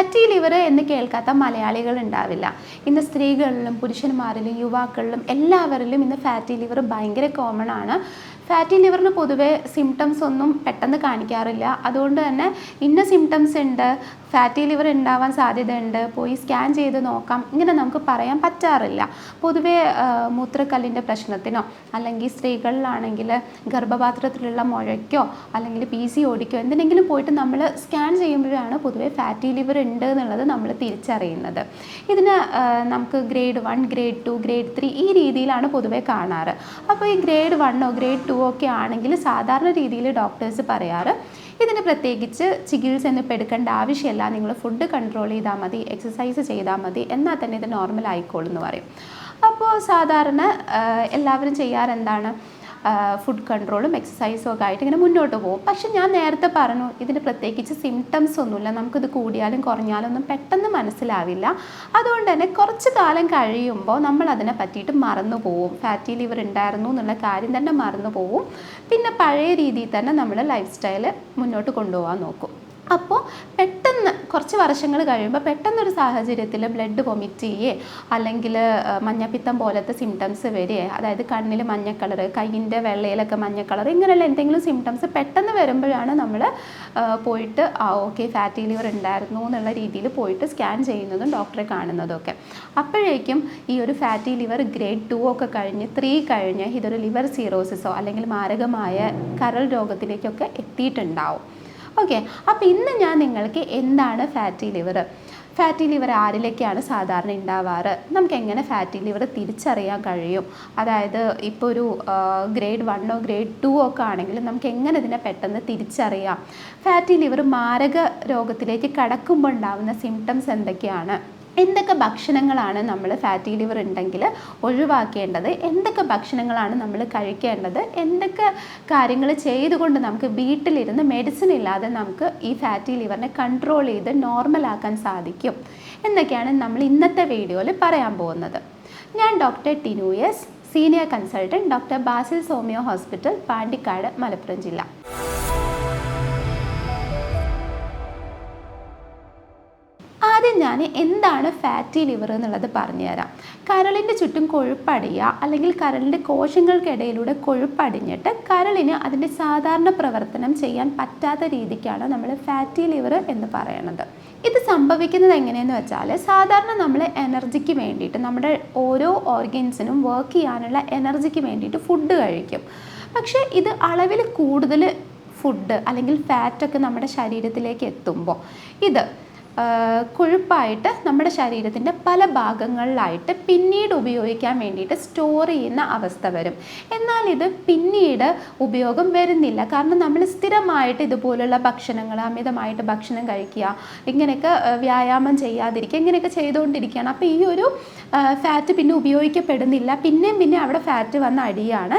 Fatty liver എന്ന് കേൾക്കാത്ത മലയാളികൾ ഉണ്ടാവില്ല. ഇന്ന് സ്ത്രീകളിലും പുരുഷന്മാരിലും യുവാക്കളിലും എല്ലാവരിലും ഇന്ന് ഫാറ്റി ലിവർ ഭയങ്കര കോമൺ ആണ്. ഫാറ്റി ലിവറിന് പൊതുവെ സിംറ്റംസ് ഒന്നും പെട്ടെന്ന് കാണിക്കാറില്ല. അതുകൊണ്ട് തന്നെ ഇന്ന സിംറ്റംസ് ഉണ്ട് ഫാറ്റി ലിവർ ഉണ്ടാവാൻ സാധ്യതയുണ്ട് പോയി സ്കാൻ ചെയ്ത് നോക്കാം ഇങ്ങനെ നമുക്ക് പറയാൻ പറ്റാറില്ല. പൊതുവെ മൂത്രക്കല്ലിന്റെ പ്രശ്നത്തിനോ അല്ലെങ്കിൽ സ്ത്രീകളിലാണെങ്കിൽ ഗർഭപാത്രത്തിലുള്ള മുഴയ്ക്കോ അല്ലെങ്കിൽ പി സി ഓടിക്കോ എന്തിനെങ്കിലും പോയിട്ട് നമ്മൾ സ്കാൻ ചെയ്യുമ്പോഴാണ് പൊതുവെ ഫാറ്റി ലിവർ ഉണ്ട് എന്നുള്ളത് നമ്മൾ തിരിച്ചറിയുന്നത്. ഇതിന് നമുക്ക് grade one grade two grade three ഈ രീതിയിലാണ് പൊതുവെ കാണാറ്. അപ്പോൾ ഈ ഗ്രേഡ് വണ്ണോ ഗ്രേഡ് ടു ഒക്കെ ആണെങ്കിൽ സാധാരണ രീതിയിൽ ഡോക്ടേഴ്സ് പറയാറ് ഇതിന് പ്രത്യേകിച്ച് ചികിത്സ ഒന്നും ഇപ്പോൾ എടുക്കേണ്ട ആവശ്യമില്ല. നിങ്ങൾ ഫുഡ് കൺട്രോൾ ചെയ്താൽ മതി എക്സസൈസ് ചെയ്താൽ മതി. എന്നാൽ തന്നെ ഇത് നോർമൽ ആയിക്കോളും എന്ന് പറയും. അപ്പോൾ സാധാരണ എല്ലാവരും ചെയ്യാറെന്താണ് ഫുഡ് കൺട്രോളും എക്സസൈസും ഒക്കെ ആയിട്ട് ഇങ്ങനെ മുന്നോട്ട് പോകും. പക്ഷെ ഞാൻ നേരത്തെ പറഞ്ഞു ഇതിന് പ്രത്യേകിച്ച് സിംറ്റംസ് ഒന്നുമില്ല. നമുക്കിത് കൂടിയാലും കുറഞ്ഞാലും ഒന്നും പെട്ടെന്ന് മനസ്സിലാവില്ല. അതുകൊണ്ട് തന്നെ കുറച്ച് കാലം കഴിയുമ്പോൾ നമ്മൾ അതിനെ പറ്റിയിട്ട് മറന്നു പോവും. ഫാറ്റി ലിവർ ഉണ്ടായിരുന്നു എന്നുള്ള കാര്യം തന്നെ മറന്നു പോവും. പിന്നെ പഴയ രീതിയിൽ തന്നെ നമ്മൾ ലൈഫ് സ്റ്റൈൽ മുന്നോട്ട് കൊണ്ടുപോകാൻ നോക്കും. അപ്പോൾ പെട്ടെന്ന് കുറച്ച് വർഷങ്ങൾ കഴിയുമ്പോൾ പെട്ടെന്നൊരു സാഹചര്യത്തിൽ ബ്ലഡ് വൊമിറ്റ് ചെയ്യേ അല്ലെങ്കിൽ മഞ്ഞപ്പിത്തം പോലത്തെ സിംറ്റംസ് വരികയെ അതായത് കണ്ണിൽ മഞ്ഞ കളർ കയ്യിന്റെ വെള്ളയിലൊക്കെ മഞ്ഞ കളർ ഇങ്ങനെയുള്ള എന്തെങ്കിലും സിംറ്റംസ് പെട്ടെന്ന് വരുമ്പോഴാണ് നമ്മൾ പോയിട്ട് ആ ഓക്കെ ഫാറ്റി ലിവർ ഉണ്ടായിരുന്നു എന്നുള്ള രീതിയിൽ പോയിട്ട് സ്കാൻ ചെയ്യുന്നതും ഡോക്ടറെ കാണുന്നതും ഒക്കെ അപ്പോഴേക്കും ഈ ഒരു ഫാറ്റി ലിവർ ഗ്രേഡ് ടു ഒക്കെ കഴിഞ്ഞ് ത്രീ കഴിഞ്ഞ് ഇതൊരു ലിവർ സീറോസിസോ അല്ലെങ്കിൽ മാരകമായ കരൾ രോഗത്തിലേക്കൊക്കെ എത്തിയിട്ടുണ്ടാവും. ഓക്കെ അപ്പോൾ ഇന്ന് ഞാൻ നിങ്ങൾക്ക് എന്താണ് ഫാറ്റി ലിവർ ഫാറ്റി ലിവർ ആരിലേക്കാണ് സാധാരണ ഉണ്ടാവാറ് നമുക്ക് എങ്ങനെ ഫാറ്റി ലിവർ തിരിച്ചറിയാൻ കഴിയും? അതായത് ഇപ്പോൾ ഒരു ഗ്രേഡ് വണ്ണോ ഗ്രേഡ് ടു ഒക്കെ ആണെങ്കിൽ നമുക്ക് എങ്ങനെ ഇതിനെ പെട്ടെന്ന് തിരിച്ചറിയാം? ഫാറ്റി ലിവർ മാരക രോഗത്തിലേക്ക് കടക്കുമ്പോൾ ഉണ്ടാകുന്ന സിംറ്റംസ് എന്തൊക്കെയാണ്? എന്തൊക്കെ ഭക്ഷണങ്ങളാണ് നമ്മൾ ഫാറ്റി ലിവർ ഉണ്ടെങ്കിൽ ഒഴിവാക്കേണ്ടത്? എന്തൊക്കെ ഭക്ഷണങ്ങളാണ് നമ്മൾ കഴിക്കേണ്ടത്? എന്തൊക്കെ കാര്യങ്ങൾ ചെയ്തുകൊണ്ട് നമുക്ക് വീട്ടിലിരുന്ന് മെഡിസിൻ ഇല്ലാതെ നമുക്ക് ഈ ഫാറ്റി ലിവറിനെ കൺട്രോൾ ചെയ്ത് നോർമലാക്കാൻ സാധിക്കും? എന്നൊക്കെയാണ് നമ്മൾ ഇന്നത്തെ വീഡിയോയിൽ പറയാൻ പോകുന്നത്. ഞാൻ doctor Tinu S senior consultant doctor Basil homoeo hospital Pandikkad Malappuram ജില്ല. ആദ്യം ഞാൻ എന്താണ് ഫാറ്റി ലിവർ എന്നുള്ളത് പറഞ്ഞുതരാം. കരളിന്റെ ചുറ്റും കൊഴുപ്പടിയുക അല്ലെങ്കിൽ കരളിന്റെ കോശങ്ങൾക്കിടയിലൂടെ കൊഴുപ്പടിഞ്ഞിട്ട് കരളിന് അതിന്റെ സാധാരണ പ്രവർത്തനം ചെയ്യാൻ പറ്റാത്ത രീതിക്കാണ് നമ്മൾ ഫാറ്റി ലിവർ എന്ന് പറയുന്നത് ഇത് സംഭവിക്കുന്നത് എങ്ങനെയെന്ന് വെച്ചാൽ സാധാരണ നമ്മൾ എനർജിക്ക് വേണ്ടിയിട്ട് നമ്മുടെ ഓരോ ഓർഗൻസിനും വർക്ക് ചെയ്യാനുള്ള എനർജിക്ക് വേണ്ടിയിട്ട് ഫുഡ് കഴിക്കും. പക്ഷേ ഇത് അളവിൽ കൂടുതൽ ഫുഡ് അല്ലെങ്കിൽ ഫാറ്റൊക്കെ നമ്മുടെ ശരീരത്തിലേക്ക് എത്തുമ്പോൾ ഇത് കൊഴുപ്പായിട്ട് നമ്മുടെ ശരീരത്തിന്റെ പല ഭാഗങ്ങളിലായിട്ട് പിന്നീട് ഉപയോഗിക്കാൻ വേണ്ടിയിട്ട് സ്റ്റോർ ചെയ്യുന്ന അവസ്ഥ വരും. എന്നാൽ ഇത് പിന്നീട് ഉപയോഗം വരുന്നില്ല. കാരണം നമ്മൾ സ്ഥിരമായിട്ട് ഇതുപോലുള്ള ഭക്ഷണങ്ങൾ അമിതമായിട്ട് ഭക്ഷണം കഴിക്കുക ഇങ്ങനെയൊക്കെ വ്യായാമം ചെയ്യാതിരിക്കുക ഇങ്ങനെയൊക്കെ ചെയ്തുകൊണ്ടിരിക്കുകയാണ്. അപ്പോൾ ഈ ഒരു ഫാറ്റ് പിന്നെ ഉപയോഗിക്കപ്പെടുന്നില്ല. പിന്നെയും പിന്നെ അവിടെ ഫാറ്റ് വന്ന അടിയാണ്.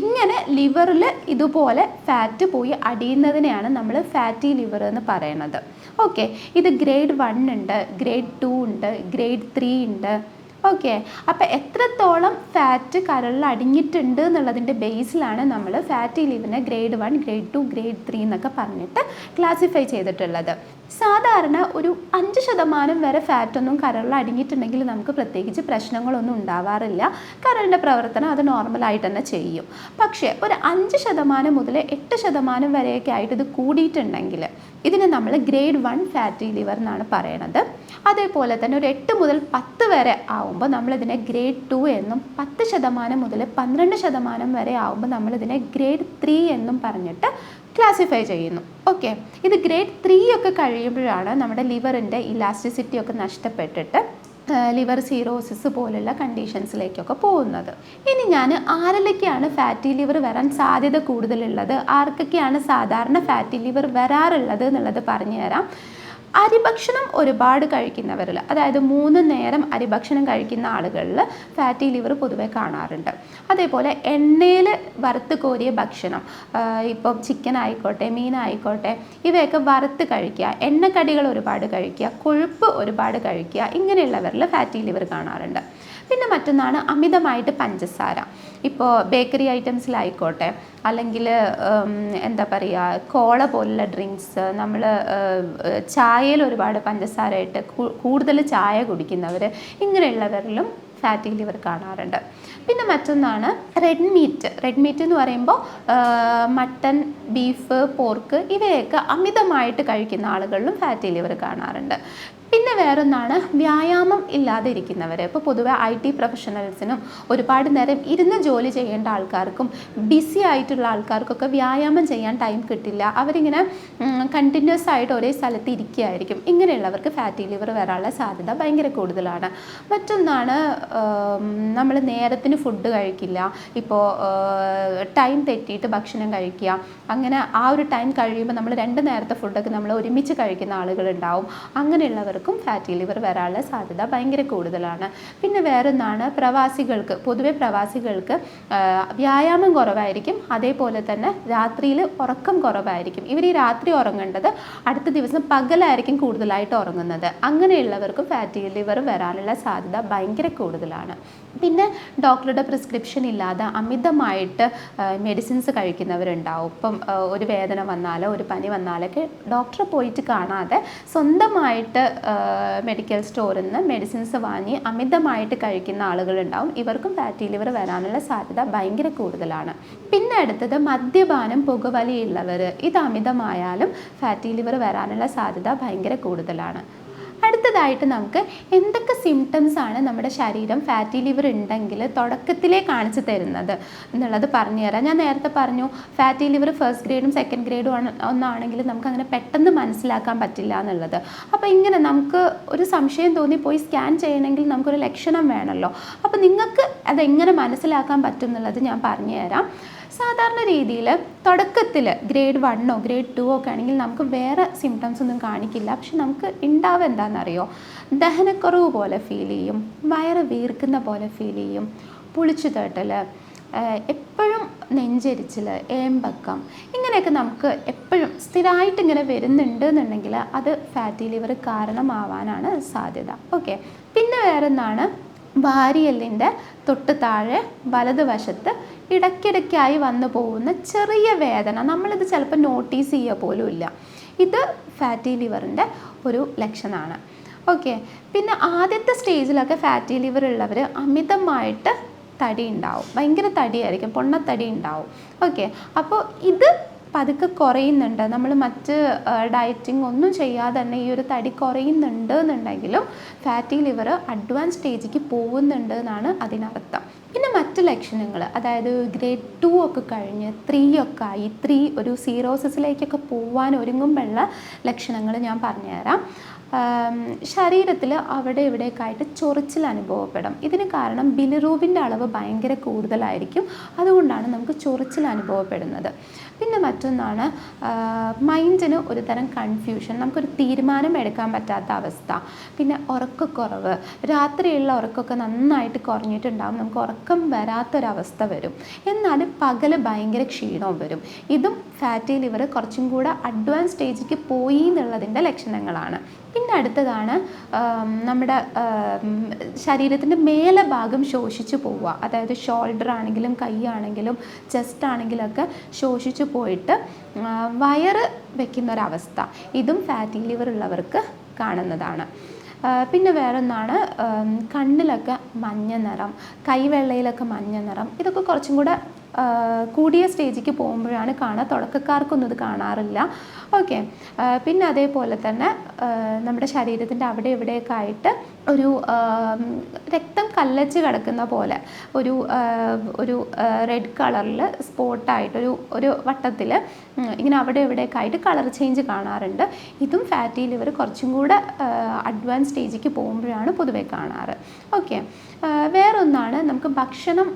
ഇങ്ങനെ ലിവറിൽ ഇതുപോലെ ഫാറ്റ് പോയി അടിയുന്നതിനെയാണ് നമ്മൾ ഫാറ്റി ലിവർ എന്ന് പറയുന്നത്. ഓക്കെ ഇത് ഗ്രേഡ് വൺ ഉണ്ട് ഗ്രേഡ് ടു ഉണ്ട് ഗ്രേഡ് ത്രീ ഉണ്ട്. ഓക്കെ അപ്പോൾ എത്രത്തോളം ഫാറ്റ് കരളിൽ അടിഞ്ഞിട്ടുണ്ട് എന്നുള്ളതിന്റെ ബേസിലാണ് നമ്മൾ fatty ലീവിനെ grade one grade two grade three എന്നൊക്കെ പറഞ്ഞിട്ട് ക്ലാസിഫൈ ചെയ്തിട്ടുള്ളത്. സാധാരണ ഒരു അഞ്ച് ശതമാനം വരെ ഫാറ്റൊന്നും കരളിൽ അടിഞ്ഞിട്ടുണ്ടെങ്കിൽ നമുക്ക് പ്രത്യേകിച്ച് പ്രശ്നങ്ങളൊന്നും ഉണ്ടാവാറില്ല. കരളിന്റെ പ്രവർത്തനം അത് നോർമലായിട്ട് തന്നെ ചെയ്യും. പക്ഷേ ഒരു അഞ്ച് ശതമാനം മുതൽ എട്ട് ശതമാനം വരെയൊക്കെ ആയിട്ട് ഇത് കൂടിയിട്ടുണ്ടെങ്കിൽ ഇതിനെ നമ്മൾ ഗ്രേഡ് വൺ ഫാറ്റി ലിവർ എന്നാണ് പറയണത്. അതേപോലെ തന്നെ ഒരു എട്ട് മുതൽ പത്ത് വരെ ആവുമ്പോൾ നമ്മളിതിനെ ഗ്രേഡ് ടു എന്നും പത്ത് ശതമാനം മുതൽ പന്ത്രണ്ട് ശതമാനം വരെ ആവുമ്പോൾ നമ്മളിതിനെ ഗ്രേഡ് ത്രീ എന്നും പറഞ്ഞിട്ട് ക്ലാസിഫൈ ചെയ്യുന്നു. ഓക്കെ ഇത് ഗ്രേഡ് ത്രീ ഒക്കെ കഴിയുമ്പോഴാണ് നമ്മുടെ ലിവറിന്റെ ഇലാസ്റ്റിസിറ്റി ഒക്കെ നഷ്ടപ്പെട്ടിട്ട് ലിവർ സീറോസിസ് പോലുള്ള കണ്ടീഷൻസിലേക്കൊക്കെ പോകുന്നത്. ഇനി ഞാൻ ആരിലേക്കാണ് ഫാറ്റി ലിവർ വരാൻ സാധ്യത കൂടുതലുള്ളത്? ആർക്കൊക്കെയാണ് സാധാരണ ഫാറ്റി ലിവർ വരാറുള്ളത് എന്നുള്ളത് പറഞ്ഞു തരാം അരിഭക്ഷണം ഒരുപാട് കഴിക്കുന്നവരിൽ അതായത് മൂന്ന് നേരം അരിഭക്ഷണം കഴിക്കുന്ന ആളുകളിൽ ഫാറ്റി ലിവർ പൊതുവെ കാണാറുണ്ട്. അതേപോലെ എണ്ണയിൽ വറുത്ത് കോരിയ ഭക്ഷണം ഇപ്പം ചിക്കൻ ആയിക്കോട്ടെ മീനായിക്കോട്ടെ ഇവയൊക്കെ വറുത്ത് കഴിക്കുക എണ്ണക്കടികൾ ഒരുപാട് കഴിക്കുക കൊഴുപ്പ് ഒരുപാട് കഴിക്കുക ഇങ്ങനെയുള്ളവരിൽ ഫാറ്റി ലിവർ കാണാറുണ്ട്. പിന്നെ മറ്റൊന്നാണ് അമിതമായിട്ട് പഞ്ചസാര. ഇപ്പോൾ ബേക്കറി ഐറ്റംസിലായിക്കോട്ടെ അല്ലെങ്കിൽ എന്താ പറയുക കോള പോലുള്ള ഡ്രിങ്ക്സ് നമ്മൾ ചായയിൽ ഒരുപാട് പഞ്ചസാര ഇട്ട് കൂടുതൽ ചായ കുടിക്കുന്നവർ ഇങ്ങനെയുള്ളവരിലും ഫാറ്റി ലിവർ കാണാറുണ്ട്. പിന്നെ മറ്റൊന്നാണ് റെഡ് മീറ്റ്. റെഡ് മീറ്റ് എന്ന് പറയുമ്പോൾ മട്ടൺ ബീഫ് പോർക്ക് ഇവയൊക്കെ അമിതമായിട്ട് കഴിക്കുന്ന ആളുകളിലും ഫാറ്റി ലിവർ കാണാറുണ്ട്. പിന്നെ വേറൊന്നാണ് വ്യായാമം ഇല്ലാതെ ഇരിക്കുന്നവർ ഇപ്പോൾ പൊതുവെ ഐ ടി പ്രൊഫഷണൽസിനും ഒരുപാട് നേരം ഇരുന്ന് ജോലി ചെയ്യേണ്ട ആൾക്കാർക്കും ബിസി ആയിട്ടുള്ള ആൾക്കാർക്കൊക്കെ വ്യായാമം ചെയ്യാൻ ടൈം കിട്ടില്ല. അവരിങ്ങനെ കണ്ടിന്യൂസ് ആയിട്ട് ഒരേ സ്ഥലത്ത് ഇരിക്കുകയായിരിക്കും. ഇങ്ങനെയുള്ളവർക്ക് ഫാറ്റി ലിവർ വരാനുള്ള സാധ്യത ഭയങ്കര കൂടുതലാണ്. മറ്റൊന്നാണ് നമ്മൾ നേരത്തിന് ഫുഡ് കഴിക്കില്ല. ഇപ്പോൾ ടൈം തെറ്റിയിട്ട് ഭക്ഷണം കഴിക്കുക. അങ്ങനെ ആ ഒരു ടൈം കഴിയുമ്പോൾ നമ്മൾ രണ്ട് നേരത്തെ ഫുഡൊക്കെ നമ്മൾ ഒരുമിച്ച് കഴിക്കുന്ന ആളുകളുണ്ടാവും. അങ്ങനെയുള്ളവർക്കും ഫാറ്റി ലിവർ വരാനുള്ള സാധ്യത ഭയങ്കര കൂടുതലാണ്. പിന്നെ വേറൊന്നാണ് പ്രവാസികൾക്ക് പൊതുവെ പ്രവാസികൾക്ക് വ്യായാമം കുറവായിരിക്കും. അതേപോലെ തന്നെ രാത്രിയിൽ ഉറക്കം കുറവായിരിക്കും. ഇവർ ഈ രാത്രി ഉറങ്ങേണ്ടത് അടുത്ത ദിവസം പകലായിരിക്കും കൂടുതലായിട്ട് ഉറങ്ങുന്നത്. അങ്ങനെയുള്ളവർക്കും ഫാറ്റി ലിവർ വരാനുള്ള സാധ്യത ഭയങ്കര കൂടുതലാണ്. പിന്നെ ഡോക്ടറുടെ പ്രിസ്ക്രിപ്ഷൻ ഇല്ലാതെ അമിതമായിട്ട് മെഡിസിൻസ് കഴിക്കുന്നവരുണ്ടാവും. ഇപ്പം ഒരു വേദന വന്നാലോ ഒരു പനി വന്നാലൊക്കെ ഡോക്ടറെ പോയിട്ട് കാണാതെ സ്വന്തമായിട്ട് മെഡിക്കൽ സ്റ്റോറിൽ നിന്ന് മെഡിസിൻസ് വാങ്ങി അമിതമായിട്ട് കഴിക്കുന്ന ആളുകളുണ്ടാവും. ഇവർക്കും ഫാറ്റി ലിവർ വരാനുള്ള സാധ്യത ഭയങ്കര കൂടുതലാണ്. പിന്നെ അടുത്തത് മദ്യപാനം പുകവലിയുള്ളവർ. ഇത് അമിതമായാലും ഫാറ്റി ലിവർ വരാനുള്ള സാധ്യത ഭയങ്കര കൂടുതലാണ്. അടുത്തതായിട്ട് നമുക്ക് എന്തൊക്കെ സിംറ്റംസ് ആണ് നമ്മുടെ ശരീരം ഫാറ്റി ലിവർ ഉണ്ടെങ്കിൽ തുടക്കത്തിലേ കാണിച്ചു തരുന്നത് എന്നുള്ളത് പറഞ്ഞു തരാം. ഞാൻ നേരത്തെ പറഞ്ഞു ഫാറ്റി ലിവർ ഫസ്റ്റ് ഗ്രേഡും സെക്കൻഡ് ഗ്രേഡും ആണ് ഒന്നാണെങ്കിൽ നമുക്ക് അങ്ങനെ പെട്ടെന്ന് മനസ്സിലാക്കാൻ പറ്റില്ല എന്നുള്ളത്. അപ്പോൾ ഇങ്ങനെ നമുക്ക് ഒരു സംശയം തോന്നി പോയി സ്കാൻ ചെയ്യണമെങ്കിൽ നമുക്കൊരു ലക്ഷണം വേണമല്ലോ അപ്പോൾ നിങ്ങൾക്ക് അതെങ്ങനെ മനസ്സിലാക്കാൻ പറ്റും എന്നുള്ളത് ഞാൻ പറഞ്ഞു തരാം. സാധാരണ രീതിയിൽ തുടക്കത്തിൽ ഗ്രേഡ് വണ്ണോ ഗ്രേഡ് ടു ഒക്കെ ആണെങ്കിൽ നമുക്ക് വേറെ സിംറ്റംസ് ഒന്നും കാണിക്കില്ല. പക്ഷെ നമുക്ക് ഉണ്ടാവുക എന്താണെന്നറിയോ ദഹനക്കുറവ് പോലെ ഫീൽ ചെയ്യും വയറ് വീർക്കുന്ന പോലെ ഫീൽ ചെയ്യും പുളിച്ചു തേട്ടൽ എപ്പോഴും നെഞ്ചരിച്ചിൽ ഏമ്പക്കം ഇങ്ങനെയൊക്കെ നമുക്ക് എപ്പോഴും സ്ഥിരമായിട്ട് ഇങ്ങനെ വരുന്നുണ്ട് എന്നുണ്ടെങ്കിൽ അത് ഫാറ്റി ലിവർ കാരണമാവാനാണ് സാധ്യത. ഓക്കെ പിന്നെ വേറൊന്നാണ് വാരിയല്ലിന്റെ തൊട്ട് താഴെ വലതുവശത്ത് ഇടയ്ക്കിടയ്ക്കായി വന്നു പോകുന്ന ചെറിയ വേദന. നമ്മളിത് ചിലപ്പോൾ നോട്ടീസ് ചെയ്യുക പോലും ഇല്ല. ഇത് ഫാറ്റി ലിവറിന്റെ ഒരു ലക്ഷണമാണ്. ഓക്കെ പിന്നെ ആദ്യത്തെ സ്റ്റേജിലൊക്കെ ഫാറ്റി ലിവർ ഉള്ളവർ അമിതമായിട്ട് തടി ഉണ്ടാവും. ഭയങ്കര തടിയായിരിക്കും പൊണ്ണത്തടി ഉണ്ടാവും. ഓക്കെ അപ്പോൾ ഇത് പതുക്കെ കുറയുന്നുണ്ട്. നമ്മൾ മറ്റ് ഡയറ്റിംഗ് ഒന്നും ചെയ്യാതെ തന്നെ ഈ ഒരു തടി കുറയുന്നുണ്ട് എന്നുണ്ടെങ്കിലും ഫാറ്റി ലിവർ അഡ്വാൻസ് സ്റ്റേജിലേക്ക് പോകുന്നുണ്ട് എന്നാണ് അതിനർത്ഥം. പിന്നെ മറ്റ് ലക്ഷണങ്ങൾ അതായത് ഗ്രേഡ് ടു ഒക്കെ കഴിഞ്ഞ് ത്രീ ഒക്കെ ആയി ത്രീ ഒരു സീറോസിസിലേക്കൊക്കെ പോകാൻ ഒരുങ്ങുമ്പോഴുള്ള ലക്ഷണങ്ങൾ ഞാൻ പറഞ്ഞുതരാം. ശരീരത്തിൽ അവിടെ ഇവിടെയൊക്കെ ആയിട്ട് ചൊറിച്ചിൽ അനുഭവപ്പെടും. ഇതിന് കാരണം ബിലിറൂബിന്റെ അളവ് ഭയങ്കര കൂടുതലായിരിക്കും. അതുകൊണ്ടാണ് നമുക്ക് ചൊറിച്ചിൽ അനുഭവപ്പെടുന്നത്. പിന്നെ മറ്റൊന്നാണ് മൈൻഡിന് ഒരു തരം കൺഫ്യൂഷൻ. നമുക്കൊരു തീരുമാനം എടുക്കാൻ പറ്റാത്ത അവസ്ഥ. പിന്നെ ഉറക്കക്കുറവ്. രാത്രിയുള്ള ഉറക്കമൊക്കെ നന്നായിട്ട് കുറഞ്ഞിട്ടുണ്ടാകും നമുക്ക് ഉറക്കം വരാത്തൊരവസ്ഥ വരും. എന്നാലും പകൽ ഭയങ്കര ക്ഷീണവും വരും. ഇതും ഫാറ്റി ലിവർ കുറച്ചും കൂടെ അഡ്വാൻസ് സ്റ്റേജിലേക്ക് പോയി എന്നുള്ളതിന്റെ ലക്ഷണങ്ങളാണ്. പിന്നെ അടുത്തതാണ് നമ്മുടെ ശരീരത്തിന്റെ മേലെ ഭാഗം ശോഷിച്ചു പോവുക. അതായത് ഷോൾഡർ ആണെങ്കിലും കൈ ആണെങ്കിലും ചെസ്റ്റ് ആണെങ്കിലൊക്കെ ശോഷിച്ചു പോയിട്ട് വയറ് വയ്ക്കുന്ന ഒരവസ്ഥ ഇതും ഫാറ്റി ലിവർ ഉള്ളവർക്ക് കാണുന്നതാണ്. പിന്നെ വേറൊന്നാണ് കണ്ണിലൊക്കെ മഞ്ഞ നിറം കൈവെള്ളയിലൊക്കെ മഞ്ഞ നിറം. ഇതൊക്കെ കുറച്ചും കൂടെ കൂടിയ സ്റ്റേജിക്ക് പോകുമ്പോഴാണ് കാണുക തുടക്കക്കാർക്കൊന്നും ഇത് കാണാറില്ല. ഓക്കെ. പിന്നെ അതേപോലെ തന്നെ നമ്മുടെ ശരീരത്തിന്റെ അവിടെ ഇവിടെയൊക്കെ ആയിട്ട് ഒരു രക്തം കല്ലച്ച് കിടക്കുന്ന പോലെ ഒരു ഒരു റെഡ് കളറിൽ സ്പോട്ടായിട്ട് ഒരു ഒരു വട്ടത്തിൽ ഇങ്ങനെ അവിടെ ഇവിടെയൊക്കെ ആയിട്ട് കളർ ചേഞ്ച് കാണാറുണ്ട്. ഇതും ഫാറ്റി ലിവർ കുറച്ചും കൂടെ അഡ്വാൻസ് സ്റ്റേജിലേക്ക് പോകുമ്പോഴാണ് പൊതുവെ കാണാറ്. ഓക്കെ. വേറൊന്നാണ് നമുക്ക് ഭക്ഷണം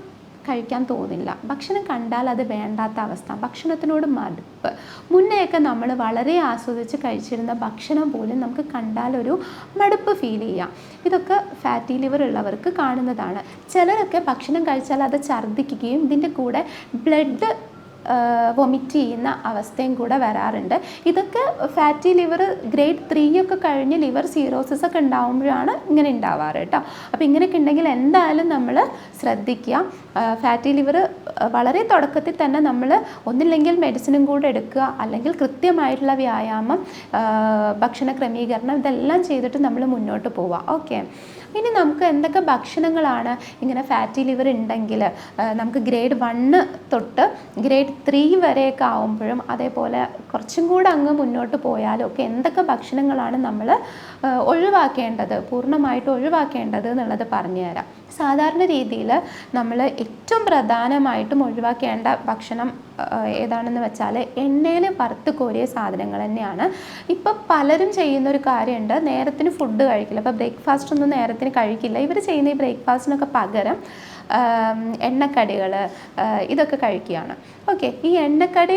കഴിക്കാൻ തോന്നില്ല. ഭക്ഷണം കണ്ടാൽ അത് വേണ്ടാത്ത അവസ്ഥ. ഭക്ഷണത്തിനോട് മടുപ്പ്. മുന്നെയൊക്കെ നമ്മൾ വളരെ ആസ്വദിച്ച് കഴിച്ചിരുന്ന ഭക്ഷണം പോലും നമുക്ക് കണ്ടാൽ ഒരു മടുപ്പ് ഫീൽ ചെയ്യാം. ഇതൊക്കെ ഫാറ്റി ലിവർ ഉള്ളവർക്ക് കാണുന്നതാണ്. ചിലരൊക്കെ ഭക്ഷണം കഴിച്ചാൽ അത് ഛർദ്ദിക്കുകയും ഇതിന്റെ കൂടെ ബ്ലഡ് വൊമിറ്റ് ചെയ്യുന്ന അവസ്ഥയും കൂടെ വരാറുണ്ട്. ഇതൊക്കെ ഫാറ്റി ലിവർ ഗ്രേഡ് ത്രീ ഒക്കെ കഴിഞ്ഞ് ലിവർ സീറോസിസ് ഒക്കെ ഉണ്ടാകുമ്പോഴാണ് ഇങ്ങനെ ഉണ്ടാവാറ് കേട്ടോ. അപ്പോൾ ഇങ്ങനെയൊക്കെ ഉണ്ടെങ്കിൽ എന്തായാലും നമ്മൾ ശ്രദ്ധിക്കുക. ഫാറ്റി ലിവർ വളരെ തുടക്കത്തിൽ തന്നെ നമ്മൾ ഒന്നില്ലെങ്കിൽ മെഡിസിനും കൂടെ എടുക്കുക അല്ലെങ്കിൽ കൃത്യമായിട്ടുള്ള വ്യായാമം ഭക്ഷണ ക്രമീകരണം ഇതെല്ലാം ചെയ്തിട്ട് നമ്മൾ മുന്നോട്ട് പോവുക. ഓക്കെ ഇനി നമുക്ക് എന്തൊക്കെ ഭക്ഷണങ്ങളാണ് ഇങ്ങനെ ഫാറ്റി ലിവർ ഉണ്ടെങ്കിൽ നമുക്ക് ഗ്രേഡ് വണ്ണ് തൊട്ട് ഗ്രേഡ് ത്രീ വരെയൊക്കെ ആവുമ്പോഴും അതേപോലെ കുറച്ചും കൂടെ അങ്ങ് മുന്നോട്ട് പോയാലും ഒക്കെ എന്തൊക്കെ ഭക്ഷണങ്ങളാണ് നമ്മൾ ഒഴിവാക്കേണ്ടത് പൂർണമായിട്ട് ഒഴിവാക്കേണ്ടത് എന്നുള്ളത് പറഞ്ഞുതരാം. സാധാരണ രീതിയിൽ നമ്മൾ ഏറ്റവും പ്രധാനമായിട്ടും ഒഴിവാക്കേണ്ട ഭക്ഷണം ഏതാണെന്ന് വെച്ചാൽ എണ്ണയിൽ വറുത്ത് കോരിയ സാധനങ്ങൾ തന്നെയാണ്. ഇപ്പം പലരും ചെയ്യുന്ന ഒരു കാര്യമുണ്ട് നേരത്തിന് ഫുഡ് കഴിക്കില്ല. അപ്പോൾ ബ്രേക്ക്ഫാസ്റ്റ് ഒന്നും നേരത്തിന് കഴിക്കില്ല. ഇവർ ചെയ്യുന്ന ഈ ബ്രേക്ക്ഫാസ്റ്റിനൊക്കെ പകരം എണ്ണക്കടികൾ ഇതൊക്കെ കഴിക്കുകയാണ്. ഓക്കെ ഈ എണ്ണക്കടി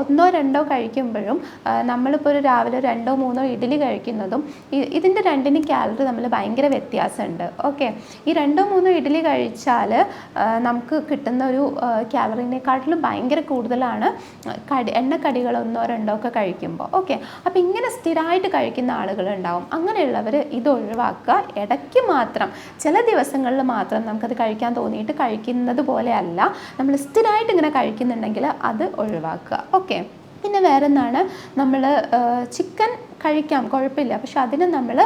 ഒന്നോ രണ്ടോ കഴിക്കുമ്പോഴും നമ്മളിപ്പോൾ ഒരു രാവിലെ രണ്ടോ മൂന്നോ ഇഡ്ഡലി കഴിക്കുന്നതും ഇതിന്റെ രണ്ടിന് കാലറി തമ്മിൽ ഭയങ്കര വ്യത്യാസമുണ്ട്. ഓക്കെ ഈ രണ്ടോ മൂന്നോ ഇഡ്ഡലി കഴിച്ചാൽ നമുക്ക് കിട്ടുന്ന ഒരു കാലറിനെക്കാട്ടിലും ഭയങ്കര കൂടുതലാണ് കടി എണ്ണക്കടികൾ ഒന്നോ രണ്ടോ ഒക്കെ കഴിക്കുമ്പോൾ ഓക്കെ അപ്പോൾ ഇങ്ങനെ സ്ഥിരമായിട്ട് കഴിക്കുന്ന ആളുകളുണ്ടാവും. അങ്ങനെയുള്ളവർ ഇത് ഒഴിവാക്കുക. ഇടയ്ക്ക് മാത്രം ചില ദിവസങ്ങളിൽ മാത്രം നമുക്കത് കഴിക്കാൻ തോന്നിയിട്ട് കഴിക്കുന്നത് പോലെയല്ല. നമ്മൾ സ്ഥിരമായിട്ട് ഇങ്ങനെ കഴിക്കുന്നുണ്ടെങ്കിൽ അത് ഒഴിവാക്കുക. ഓക്കെ പിന്നെ വേറെ ഒന്നാണ് നമ്മൾ ചിക്കൻ കഴിക്കാം കുഴപ്പമില്ല. പക്ഷെ അതിന് നമ്മൾ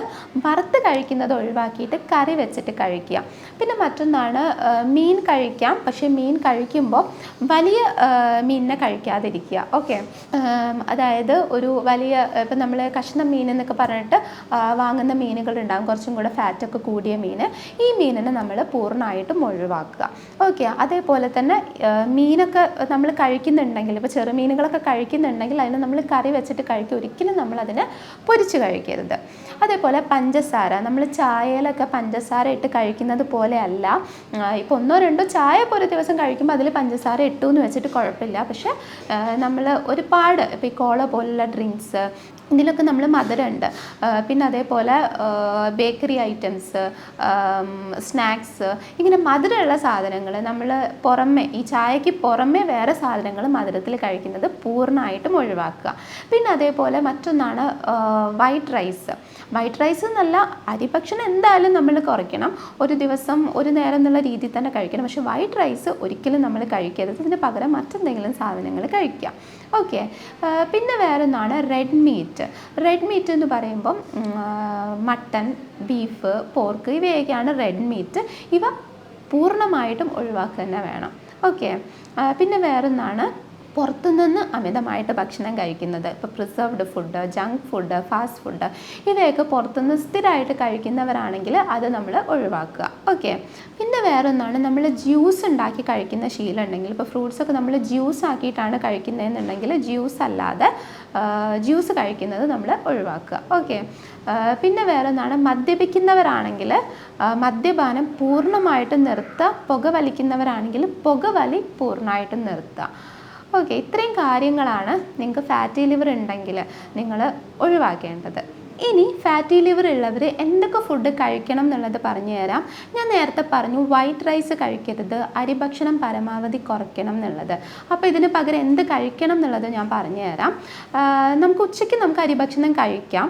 വറുത്ത് കഴിക്കുന്നത് ഒഴിവാക്കിയിട്ട് കറി വെച്ചിട്ട് കഴിക്കുക. പിന്നെ മറ്റൊന്നാണ് മീൻ കഴിക്കാം. പക്ഷെ മീൻ കഴിക്കുമ്പോൾ വലിയ മീനിനെ കഴിക്കാതിരിക്കുക. ഓക്കെ? അതായത് ഒരു വലിയ ഇപ്പം നമ്മൾ കഷ്ണം മീൻ എന്നൊക്കെ പറഞ്ഞിട്ട് വാങ്ങുന്ന മീനുകൾ ഉണ്ടാകും കുറച്ചും കൂടെ ഫാറ്റൊക്കെ കൂടിയ മീൻ. ഈ മീനിനെ നമ്മൾ പൂർണമായിട്ടും ഒഴിവാക്കുക. ഓക്കെ? അതേപോലെ തന്നെ മീനൊക്കെ നമ്മൾ കഴിക്കുന്നുണ്ടെങ്കിൽ ഇപ്പോൾ ചെറുമീനുകളൊക്കെ കഴിക്കുന്നുണ്ടെങ്കിൽ അതിനെ നമ്മൾ കറി വെച്ചിട്ട് കഴിക്കുക. ഒരിക്കലും നമ്മളതിനെ പൊരിച്ച് കഴിക്കരുത്. അതേപോലെ പഞ്ചസാര നമ്മൾ ചായയിലൊക്കെ പഞ്ചസാര ഇട്ട് കഴിക്കുന്നത് പോലെയല്ല. ഇപ്പോൾ ഒന്നോ രണ്ടോ ചായ ഇപ്പോൾ ഒരു ദിവസം കഴിക്കുമ്പോൾ അതിൽ പഞ്ചസാര ഇട്ടു എന്ന് വെച്ചിട്ട് കുഴപ്പമില്ല പക്ഷേ നമ്മൾ ഒരുപാട് ഇപ്പോൾ ഈ കോള പോലുള്ള ഡ്രിങ്ക്സ് ഇതിലൊക്കെ നമ്മൾ മധുരമുണ്ട് പിന്നെ അതേപോലെ ബേക്കറി ഐറ്റംസ് സ്നാക്സ് ഇങ്ങനെ മധുരമുള്ള സാധനങ്ങൾ നമ്മൾ പുറമെ ഈ ചായക്ക് പുറമെ വേറെ സാധനങ്ങൾ മധുരത്തിൽ കഴിക്കുന്നത് പൂർണമായിട്ടും ഒഴിവാക്കുക. പിന്നെ അതേപോലെ മറ്റൊന്നാണ് വൈറ്റ് റൈസ്. വൈറ്റ് റൈസ് എന്നല്ല അരിഭക്ഷണം എന്തായാലും നമ്മൾ കുറയ്ക്കണം. ഒരു ദിവസം ഒരു നേരം എന്നുള്ള രീതിയിൽ തന്നെ കഴിക്കണം. പക്ഷേ വൈറ്റ് റൈസ് ഒരിക്കലും നമ്മൾ കഴിക്കരുത്. ഇതിന് പകരം മറ്റെന്തെങ്കിലും സാധനങ്ങൾ കഴിക്കുക ഓക്കെ. പിന്നെ വേറെ ഒന്നാണ് റെഡ് മീറ്റ്. റെഡ് മീറ്റ് എന്ന് പറയുമ്പം മട്ടൻ ബീഫ് പോർക്ക് ഇവയൊക്കെയാണ് റെഡ് മീറ്റ്. ഇവ പൂർണമായിട്ടും ഒഴിവാക്കുക തന്നെ വേണം. ഓക്കെ. പിന്നെ വേറൊന്നാണ് പുറത്തുനിന്ന് അമിതമായിട്ട് ഭക്ഷണം കഴിക്കുന്നത്. ഇപ്പോൾ preserved food junk food fast food ഇവയൊക്കെ പുറത്തുനിന്ന് സ്ഥിരമായിട്ട് കഴിക്കുന്നവരാണെങ്കിൽ അത് നമ്മൾ ഒഴിവാക്കുക. ഓക്കെ പിന്നെ വേറൊന്നാണ് നമ്മൾ ജ്യൂസ് ഉണ്ടാക്കി കഴിക്കുന്ന ശീലം ഉണ്ടെങ്കിൽ ഇപ്പോൾ ഫ്രൂട്ട്സൊക്കെ നമ്മൾ ജ്യൂസ് ആക്കിയിട്ടാണ് കഴിക്കുന്നതെന്നുണ്ടെങ്കിൽ ജ്യൂസ് അല്ലാതെ ജ്യൂസ് കഴിക്കുന്നത് നമ്മൾ ഒഴിവാക്കുക. ഓക്കെ പിന്നെ വേറൊന്നാണ് മദ്യപിക്കുന്നവരാണെങ്കിൽ മദ്യപാനം പൂർണമായിട്ടും നിർത്തുക. പുക വലിക്കുന്നവരാണെങ്കിൽ പുകവലി പൂർണമായിട്ടും നിർത്തുക. ഓക്കെ ഇത്രയും കാര്യങ്ങളാണ് നിങ്ങൾക്ക് ഫാറ്റി ലിവർ ഉണ്ടെങ്കിൽ നിങ്ങൾ ഒഴിവാക്കേണ്ടത്. ഇനി ഫാറ്റി ലിവർ ഉള്ളവർ എന്തൊക്കെ ഫുഡ് കഴിക്കണം എന്നുള്ളത് പറഞ്ഞു തരാം. ഞാൻ നേരത്തെ പറഞ്ഞു വൈറ്റ് റൈസ് കഴിക്കരുത് അരിഭക്ഷണം പരമാവധി കുറയ്ക്കണം എന്നുള്ളത്. അപ്പോൾ ഇതിന് പകരം എന്ത് കഴിക്കണം എന്നുള്ളത് ഞാൻ പറഞ്ഞു തരാം. നമുക്ക് ഉച്ചയ്ക്ക് നമുക്ക് അരിഭക്ഷണം കഴിക്കാം.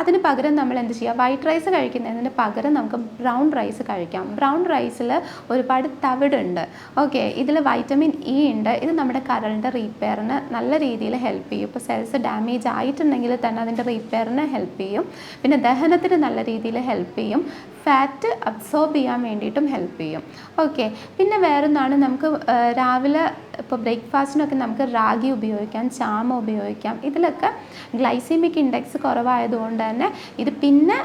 അതിന് പകരം നമ്മൾ എന്ത് ചെയ്യുക വൈറ്റ് റൈസ് കഴിക്കുന്നതിന് പകരം നമുക്ക് ബ്രൗൺ റൈസ് കഴിക്കാം. ബ്രൗൺ റൈസിൽ ഒരുപാട് തവിടുണ്ട്. ഓക്കെ ഇതിൽ വൈറ്റമിൻ ഇ ഉണ്ട്. ഇത് നമ്മുടെ കരളിന്റെ റീപ്പയറിന് നല്ല രീതിയിൽ ഹെൽപ്പ് ചെയ്യും. ഇപ്പോൾ സെൽസ് ഡാമേജ് ആയിട്ടുണ്ടെങ്കിൽ തന്നെ അതിന്റെ റീപ്പയറിന് ഹെൽപ്പ് ചെയ്യും. പിന്നെ ദഹനത്തിന് നല്ല രീതിയിൽ ഹെൽപ്പ് ചെയ്യും. ഫാറ്റ് അബ്സോർബ് ചെയ്യാൻ വേണ്ടിയിട്ടും ഹെൽപ്പ് ചെയ്യും. ഓക്കെ പിന്നെ വേറൊന്നാണ് നമുക്ക് രാവിലെ ഇപ്പോൾ ബ്രേക്ക്ഫാസ്റ്റിനൊക്കെ നമുക്ക് റാഗി ഉപയോഗിക്കാം ചാമ ഉപയോഗിക്കാം. ഇതിലൊക്കെ ഗ്ലൈസീമിക് ഇൻഡെക്സ് കുറവായതുകൊണ്ട് തന്നെ ഇത് പിന്നെ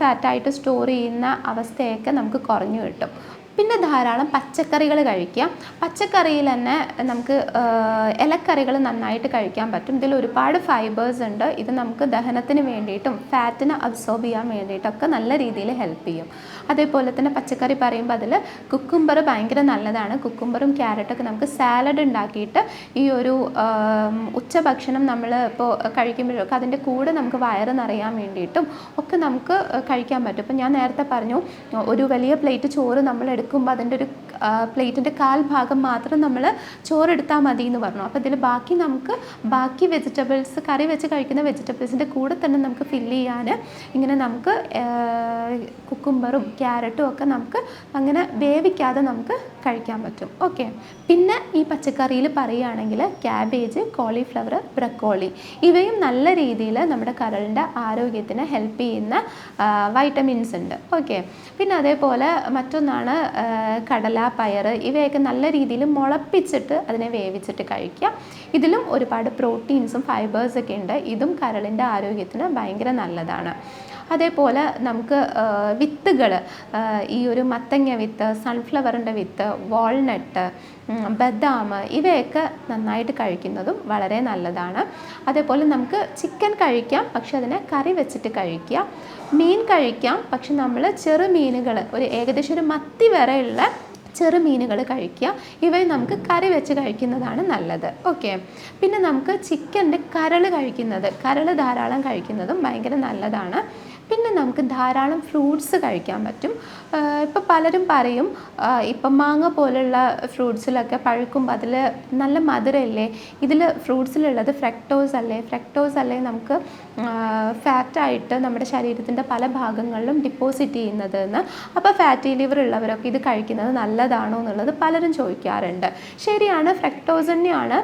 ഫാറ്റായിട്ട് സ്റ്റോർ ചെയ്യുന്ന അവസ്ഥയൊക്കെ നമുക്ക് കുറഞ്ഞു കിട്ടും. പിന്നെ ധാരാളം പച്ചക്കറികൾ കഴിക്കുക പച്ചക്കറിയിൽ തന്നെ നമുക്ക് ഇലക്കറികൾ നന്നായിട്ട് കഴിക്കാൻ പറ്റും. ഇതിൽ ഒരുപാട് ഫൈബേഴ്സ് ഉണ്ട്. ഇത് നമുക്ക് ദഹനത്തിന് വേണ്ടിയിട്ടും ഫാറ്റിനെ അബ്സോർബ് ചെയ്യാൻ വേണ്ടിയിട്ടൊക്കെ നല്ല രീതിയിൽ ഹെൽപ്പ് ചെയ്യും. അതേപോലെ തന്നെ പച്ചക്കറി പറയുമ്പോൾ അതിൽ കുക്കുംബർ ഭയങ്കര നല്ലതാണ്. കുക്കുംബറും ക്യാരറ്റൊക്കെ നമുക്ക് സാലഡ് ഉണ്ടാക്കിയിട്ട് ഈ ഒരു ഉച്ചഭക്ഷണം നമ്മൾ ഇപ്പോൾ കഴിക്കുമ്പോഴൊക്കെ അതിന്റെ കൂടെ നമുക്ക് വയറ് നിറയാൻ വേണ്ടിയിട്ടും ഒക്കെ നമുക്ക് കഴിക്കാൻ പറ്റും. ഇപ്പം ഞാൻ നേരത്തെ പറഞ്ഞു ഒരു വലിയ പ്ലേറ്റ് ചോറ് നമ്മൾ എടുക്കുമ്പോൾ അതിന്റെ ഒരു പ്ലേറ്റിന്റെ കാൽ ഭാഗം മാത്രം നമ്മൾ ചോറെടുത്താൽ മതി എന്ന് പറഞ്ഞു. അപ്പോൾ ഇതിൽ ബാക്കി നമുക്ക് ബാക്കി വെജിറ്റബിൾസ് കറി വെച്ച് കഴിക്കുന്ന വെജിറ്റബിൾസിന്റെ കൂടെ തന്നെ നമുക്ക് ഫില്ല് ചെയ്യാൻ ഇങ്ങനെ നമുക്ക് കുക്കുംബറും ക്യാരറ്റും ഒക്കെ നമുക്ക് അങ്ങനെ വേവിക്കാതെ നമുക്ക് കഴിക്കാൻ പറ്റും. ഓക്കെ പിന്നെ ഈ പച്ചക്കറിയിൽ പറയുകയാണെങ്കിൽ ക്യാബേജ് കോളിഫ്ലവർ ബ്രക്കോളി ഇവയും നല്ല രീതിയിൽ നമ്മുടെ കരളിന്റെ ആരോഗ്യത്തിന് ഹെൽപ്പ് ചെയ്യുന്ന വൈറ്റമിൻസ് ഉണ്ട്. ഓക്കെ പിന്നെ അതേപോലെ മറ്റൊന്നാണ് കടല പയർ ഇവയൊക്കെ നല്ല രീതിയിൽ മുളപ്പിച്ചിട്ട് അതിനെ വേവിച്ചിട്ട് കഴിക്കുക. ഇതിലും ഒരുപാട് പ്രോട്ടീൻസും ഫൈബേഴ്സൊക്കെ ഉണ്ട്. ഇതും കരളിന്റെ ആരോഗ്യത്തിന് ഭയങ്കര നല്ലതാണ്. അതേപോലെ നമുക്ക് വിത്തുകൾ ഈ ഒരു മത്തങ്ങ വിത്ത് സൺഫ്ലവറിന്റെ വിത്ത് വാൾനട്ട് ബദാം ഇവയൊക്കെ നന്നായിട്ട് കഴിക്കുന്നതും വളരെ നല്ലതാണ്. അതേപോലെ നമുക്ക് ചിക്കൻ കഴിക്കാം പക്ഷെ അതിനെ കറി വെച്ചിട്ട് കഴിക്കുക. മീൻ കഴിക്കാം പക്ഷെ നമ്മൾ ചെറു മീനുകൾ ഒരു ഏകദേശം ഒരു മത്തി വരെയുള്ള ചെറു മീനുകൾ കഴിക്കുക. ഇവയെ നമുക്ക് കറി വെച്ച് കഴിക്കുന്നതാണ് നല്ലത്. ഓക്കെ പിന്നെ നമുക്ക് ചിക്കന്റെ കരൾ കഴിക്കുന്നത് കരൾ ധാരാളം കഴിക്കുന്നതും ഭയങ്കര നല്ലതാണ്. പിന്നെ നമുക്ക് ധാരാളം ഫ്രൂട്ട്സ് കഴിക്കാൻ പറ്റും. ഇപ്പോൾ പലരും പറയും ഇപ്പം മാങ്ങ പോലുള്ള ഫ്രൂട്ട്സിലൊക്കെ പഴുക്കുമ്പോൾ അതിൽ നല്ല മധുരമില്ലേ ഇതിൽ ഫ്രൂട്ട്സിലുള്ളത് ഫ്രക്ടോസ് അല്ലേ? ഫ്രക്ടോസ് അല്ലേ നമുക്ക് ഫാറ്റായിട്ട് നമ്മുടെ ശരീരത്തിന്റെ പല ഭാഗങ്ങളിലും ഡിപ്പോസിറ്റ് ചെയ്യുന്നത് എന്ന് അപ്പോൾ ഫാറ്റി ലിവർ ഉള്ളവരൊക്കെ ഇത് കഴിക്കുന്നത് നല്ലതാണോ എന്നുള്ളത് പലരും ചോദിക്കാറുണ്ട്. ശരിയാണ് ഫ്രക്ടോസ് തന്നെയാണ്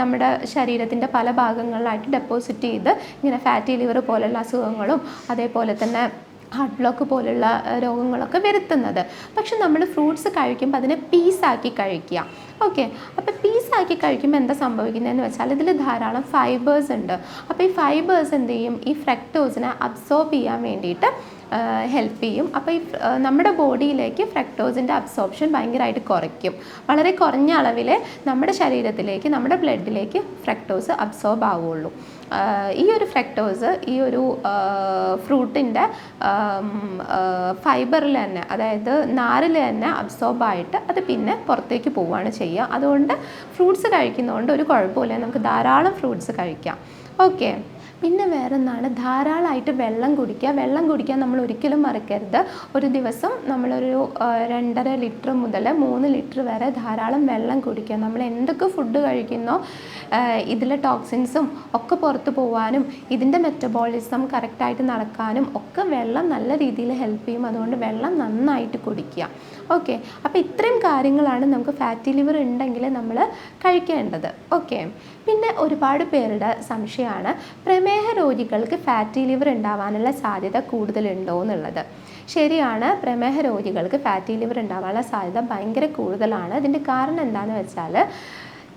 നമ്മുടെ ശരീരത്തിന്റെ പല ഭാഗങ്ങളിലായിട്ട് ഡെപ്പോസിറ്റ് ചെയ്ത് ഇങ്ങനെ ഫാറ്റി ലിവർ പോലുള്ള അസുഖങ്ങളും അതേപോലെ തന്നെ ഹാർട്ട് ബ്ലോക്ക് പോലുള്ള രോഗങ്ങളൊക്കെ വരുത്തുന്നത്. പക്ഷെ നമ്മൾ ഫ്രൂട്ട്സ് കഴിക്കുമ്പോൾ അതിനെ പീസാക്കി കഴിക്കുക. ഓക്കെ അപ്പോൾ പീസാക്കി കഴിക്കുമ്പോൾ എന്താ സംഭവിക്കുന്നതെന്ന് വെച്ചാൽ ഇതിൽ ധാരാളം ഫൈബേഴ്സ് ഉണ്ട്. അപ്പോൾ ഈ ഫൈബേഴ്സ് എന്ത് ചെയ്യും? ഈ ഫ്രക്ടോസിനെ അബ്സോർബ് ചെയ്യാൻ വേണ്ടിയിട്ട് ഹെൽപ്പ് ചെയ്യും. അപ്പോൾ ഈ നമ്മുടെ ബോഡിയിലേക്ക് ഫ്രക്ടോസിന്റെ അബ്സോർപ്ഷൻ ഭയങ്കരമായിട്ട് കുറയ്ക്കും. വളരെ കുറഞ്ഞ അളവിൽ നമ്മുടെ ശരീരത്തിലേക്ക് നമ്മുടെ ബ്ലഡിലേക്ക് ഫ്രക്ടോസ് അബ്സോർബ് ആവുള്ളൂ. ആ, ഈ ഒരു ഫ്രക്ടോസ് ഈ ഒരു ഫ്രൂട്ടിന്റെ ഫൈബറിൽ തന്നെ അതായത് നാരിൽ തന്നെ അബ്സോർബ് ആയിട്ട് അത് പിന്നെ പുറത്തേക്ക് പോവുകയാണ് ചെയ്യുക. അതുകൊണ്ട് ഫ്രൂട്ട്സ് കഴിക്കുന്നതുകൊണ്ട് ഒരു കുഴപ്പമില്ല. നമുക്ക് ധാരാളം ഫ്രൂട്ട്സ് കഴിക്കാം. ഓക്കെ പിന്നെ വേറെ ഒന്നാണ് ധാരാളമായിട്ട് വെള്ളം കുടിക്കുക. വെള്ളം കുടിക്കാൻ നമ്മൾ ഒരിക്കലും മറക്കരുത്. ഒരു ദിവസം നമ്മളൊരു രണ്ടര ലിറ്റർ മുതൽ മൂന്ന് ലിറ്റർ വരെ ധാരാളം വെള്ളം കുടിക്കുക. നമ്മൾ എന്തൊക്കെ ഫുഡ് കഴിക്കുന്നോ ഇതിലെ ടോക്സിൻസും ഒക്കെ പുറത്തു പോകാനും ഇതിന്റെ മെറ്റബോളിസം കറക്റ്റായിട്ട് നടക്കാനും ഒക്കെ വെള്ളം നല്ല രീതിയിൽ ഹെൽപ്പ് ചെയ്യും. അതുകൊണ്ട് വെള്ളം നന്നായിട്ട് കുടിക്കുക. ഓക്കെ അപ്പോൾ ഇത്രയും കാര്യങ്ങളാണ് നമുക്ക് ഫാറ്റി ലിവർ ഉണ്ടെങ്കിൽ നമ്മൾ കഴിക്കേണ്ടത്. ഓക്കെ പിന്നെ ഒരുപാട് പേരുടെ സംശയമാണ്. പ്രമേഹ രോഗികൾക്ക് ഫാറ്റി ലിവർ ഉണ്ടാവാനുള്ള സാധ്യത കൂടുതലുണ്ടോ എന്നുള്ളത്. ശരിയാണ് പ്രമേഹ രോഗികൾക്ക് ഫാറ്റി ലിവർ ഉണ്ടാവാനുള്ള സാധ്യത ഭയങ്കര കൂടുതലാണ്. ഇതിന്റെ കാരണം എന്താണെന്ന് വെച്ചാൽ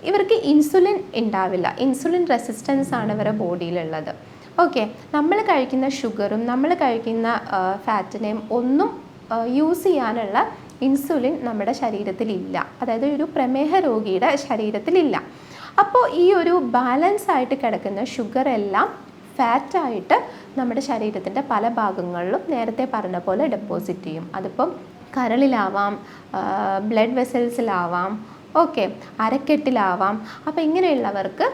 ഇവർക്ക് ഇൻസുലിൻ ഉണ്ടാവില്ല. ഇൻസുലിൻ റെസിസ്റ്റൻസ് ആണ് ഇവരുടെ ബോഡിയിലുള്ളത്. ഓക്കെ നമ്മൾ കഴിക്കുന്ന ഷുഗറും നമ്മൾ കഴിക്കുന്ന ഫാറ്റിനെയും ഒന്നും യൂസ് ചെയ്യാനുള്ള ഇൻസുലിൻ നമ്മുടെ ശരീരത്തിലില്ല. അതായത് ഒരു പ്രമേഹ രോഗിയുടെ ശരീരത്തിലില്ല. അപ്പോൾ ഈ ഒരു ബാലൻസ് ആയിട്ട് കിടക്കുന്ന ഷുഗർ എല്ലാം ഫാറ്റായിട്ട് നമ്മുടെ ശരീരത്തിന്റെ പല ഭാഗങ്ങളിലും നേരത്തെ പറഞ്ഞ പോലെ ഡെപ്പോസിറ്റ് ചെയ്യും. അതിപ്പം കരളിലാവാം ബ്ലഡ് വെസൽസിലാവാം ഓക്കെ അരക്കെട്ടിലാവാം. അപ്പോൾ ഇങ്ങനെയുള്ളവർക്ക്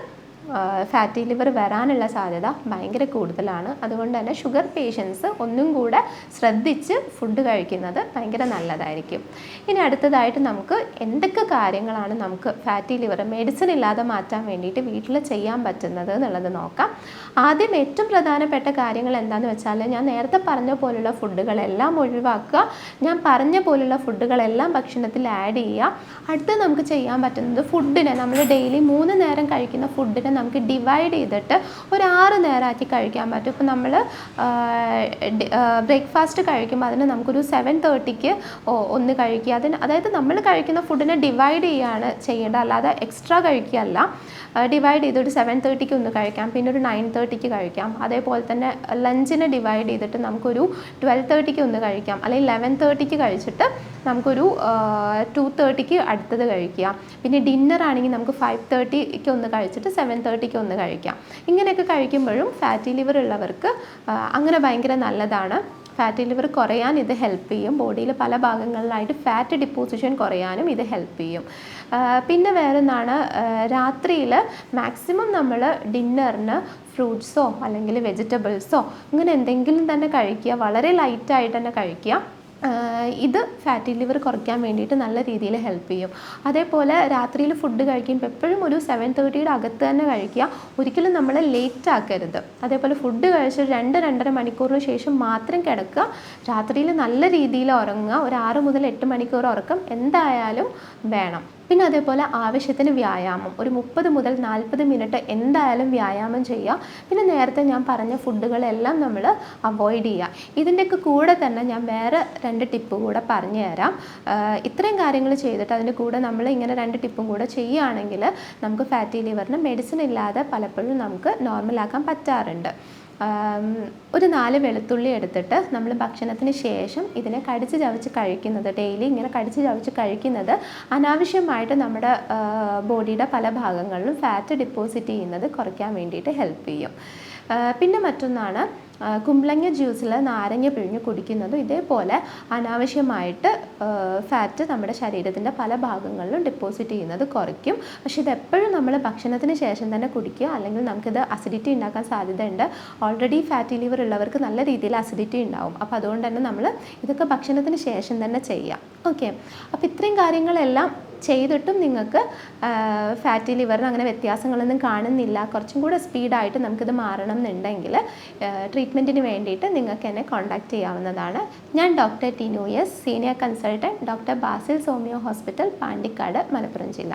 ഫാറ്റി ലിവർ വരാനുള്ള സാധ്യത ഭയങ്കര കൂടുതലാണ്. അതുകൊണ്ട് തന്നെ ഷുഗർ പേഷ്യൻസ് ഒന്നും കൂടെ ശ്രദ്ധിച്ച് ഫുഡ് കഴിക്കുന്നത് ഭയങ്കര നല്ലതായിരിക്കും. ഇനി അടുത്തതായിട്ട് നമുക്ക് എന്തൊക്കെ കാര്യങ്ങളാണ് നമുക്ക് ഫാറ്റി ലിവർ മെഡിസിൻ ഇല്ലാതെ മാറ്റാൻ വേണ്ടിയിട്ട് വീട്ടിൽ ചെയ്യാൻ പറ്റുന്നത് എന്നുള്ളത് നോക്കാം. ആദ്യം ഏറ്റവും പ്രധാനപ്പെട്ട കാര്യങ്ങൾ എന്താണെന്ന് വെച്ചാൽ ഞാൻ നേരത്തെ പറഞ്ഞ പോലുള്ള ഫുഡുകളെല്ലാം ഒഴിവാക്കുക. ഞാൻ പറഞ്ഞ പോലുള്ള ഫുഡുകളെല്ലാം ഭക്ഷണത്തിൽ ആഡ് ചെയ്യുക. അടുത്ത് നമുക്ക് ചെയ്യാൻ പറ്റുന്നത് ഫുഡിനെ നമ്മൾ ഡെയിലി മൂന്ന് നേരം കഴിക്കുന്ന ഫുഡിനെ നമുക്ക് ഡിവൈഡ് ചെയ്തിട്ട് ഒരു ആറ് നേരമാക്കി കഴിക്കാൻ പറ്റും. ഇപ്പം നമ്മൾ ബ്രേക്ക്ഫാസ്റ്റ് കഴിക്കുമ്പോൾ അതിന് നമുക്കൊരു സെവൻ തേർട്ടിക്ക് ഒന്ന് കഴിക്കുക. അതിന് അതായത് നമ്മൾ കഴിക്കുന്ന ഫുഡിനെ ഡിവൈഡ് ചെയ്യുകയാണ് ചെയ്യേണ്ടത്. അല്ലാതെ എക്സ്ട്രാ കഴിക്കുകയല്ല. ഡിവൈഡ് ചെയ്ത് ഒരു സെവൻ തേർട്ടിക്ക് ഒന്ന് കഴിക്കാം. പിന്നെ ഒരു നയൻ തേർട്ടിക്ക് കഴിക്കാം. അതേപോലെ തന്നെ ലഞ്ചിനെ ഡിവൈഡ് ചെയ്തിട്ട് നമുക്കൊരു ട്വൽവ് തേർട്ടിക്ക് ഒന്ന് കഴിക്കാം. അല്ലെങ്കിൽ ലെവൻ തേർട്ടിക്ക് കഴിച്ചിട്ട് നമുക്കൊരു ടു തേർട്ടിക്ക് അടുത്തത് കഴിക്കുക പിന്നെ ഡിന്നർ ആണെങ്കിൽ നമുക്ക് ഫൈവ് തേർട്ടിക്ക് ഒന്ന് കഴിച്ചിട്ട് സെവൻ തേർട്ടിക്ക് ഒന്ന് കഴിക്കാം. ഇങ്ങനെയൊക്കെ കഴിക്കുമ്പോഴും ഫാറ്റി ലിവർ ഉള്ളവർക്ക് അങ്ങനെ ഭയങ്കര നല്ലതാണ്. ഫാറ്റി ലിവർ കുറയാൻ ഇത് ഹെൽപ്പ് ചെയ്യും. ബോഡിയിൽ പല ഭാഗങ്ങളിലായിട്ട് ഫാറ്റ് ഡിപ്പോസിഷൻ കുറയാനും ഇത് ഹെൽപ്പ് ചെയ്യും. പിന്നെ വേറൊന്നാണ് രാത്രിയിൽ മാക്സിമം നമ്മൾ ഡിന്നറിന് ഫ്രൂട്ട്സോ അല്ലെങ്കിൽ വെജിറ്റബിൾസോ ഇങ്ങനെ എന്തെങ്കിലും തന്നെ കഴിക്കുക. വളരെ ലൈറ്റായിട്ട് തന്നെ കഴിക്കുക. ഇത് ഫാറ്റി ലിവർ കുറയ്ക്കാൻ വേണ്ടിയിട്ട് നല്ല രീതിയിൽ ഹെൽപ്പ് ചെയ്യും. അതേപോലെ രാത്രിയിൽ ഫുഡ് കഴിക്കുമ്പോൾ എപ്പോഴും ഒരു സെവൻ തേർട്ടിയുടെ അകത്ത് തന്നെ കഴിക്കുക. ഒരിക്കലും നമ്മൾ ലേറ്റ് ആക്കരുത്. അതേപോലെ ഫുഡ് കഴിച്ച് രണ്ട് രണ്ടര മണിക്കൂറിന് ശേഷം മാത്രം കിടക്കുക. രാത്രിയിൽ നല്ല രീതിയിൽ ഉറങ്ങുക. ഒരു ആറ് മുതൽ എട്ട് മണിക്കൂർ ഉറക്കം എന്തായാലും വേണം. പിന്നെ അതേപോലെ ആവശ്യത്തിന് വ്യായാമം. ഒരു മുപ്പത് മുതൽ നാൽപ്പത് മിനിറ്റ് എന്തായാലും വ്യായാമം ചെയ്യുക. പിന്നെ നേരത്തെ ഞാൻ പറഞ്ഞ ഫുഡുകളെല്ലാം നമ്മൾ അവോയ്ഡ് ചെയ്യുക. ഇതിന്റെയൊക്കെ കൂടെ തന്നെ ഞാൻ വേറെ രണ്ട് ടിപ്പ് കൂടെ പറഞ്ഞു തരാം. ഇത്രയും കാര്യങ്ങൾ ചെയ്തിട്ട് അതിന്റെ കൂടെ നമ്മൾ ഇങ്ങനെ രണ്ട് ടിപ്പും കൂടെ ചെയ്യുകയാണെങ്കിൽ നമുക്ക് ഫാറ്റി ലിവറിന് മെഡിസിൻ ഇല്ലാതെ പലപ്പോഴും നമുക്ക് നോർമലാക്കാൻ പറ്റാറുണ്ട്. ഒരു നാല് വെളുത്തുള്ളി എടുത്തിട്ട് നമ്മൾ ഭക്ഷണത്തിന് ശേഷം ഇതിനെ കടിച്ച് ചവച്ച് കഴിക്കുന്നത് ഡെയിലി ഇങ്ങനെ കടിച്ച് ചവച്ച് കഴിക്കുന്നത് അനാവശ്യമായിട്ട് നമ്മുടെ ബോഡിയുടെ പല ഭാഗങ്ങളിലും ഫാറ്റ് ഡിപ്പോസിറ്റ് ചെയ്യുന്നത് കുറയ്ക്കാൻ വേണ്ടിയിട്ട് ഹെൽപ്പ് ചെയ്യും. പിന്നെ മറ്റൊന്നാണ് കുമ്പളങ്ങ ജ്യൂസിൽ നാരങ്ങ പിഴിഞ്ഞ് കുടിക്കുന്നതും ഇതേപോലെ അനാവശ്യമായിട്ട് ഫാറ്റ് നമ്മുടെ ശരീരത്തിന്റെ പല ഭാഗങ്ങളിലും ഡെപ്പോസിറ്റ് ചെയ്യുന്നത് കുറയ്ക്കും. പക്ഷേ ഇതെപ്പോഴും നമ്മൾ ഭക്ഷണത്തിന് ശേഷം തന്നെ കുടിക്കുക. അല്ലെങ്കിൽ നമുക്കിത് അസിഡിറ്റി ഉണ്ടാക്കാൻ സാധ്യതയുണ്ട്. ഓൾറെഡി ഫാറ്റി ലിവർ ഉള്ളവർക്ക് നല്ല രീതിയിൽ അസിഡിറ്റി ഉണ്ടാവും. അപ്പോൾ അതുകൊണ്ട് തന്നെ നമ്മൾ ഇതൊക്കെ ഭക്ഷണത്തിന് ശേഷം തന്നെ ചെയ്യാം. ഓക്കെ അപ്പോൾ ഇത്രയും കാര്യങ്ങളെല്ലാം ചെയ്തിട്ടും നിങ്ങൾക്ക് ഫാറ്റി ലിവറിന് അങ്ങനെ വ്യത്യാസങ്ങളൊന്നും കാണുന്നില്ല. കുറച്ചും കൂടെ സ്പീഡായിട്ട് നമുക്കിത് മാറണം എന്നുണ്ടെങ്കിൽ ട്രീറ്റ്മെന്റിന് വേണ്ടിയിട്ട് നിങ്ങൾക്ക് എന്നെ കോൺടാക്റ്റ് ചെയ്യാവുന്നതാണ്. ഞാൻ doctor Tinu S senior consultant doctor Basil homoeo hospital Pandikkad Malappuram ജില്ല.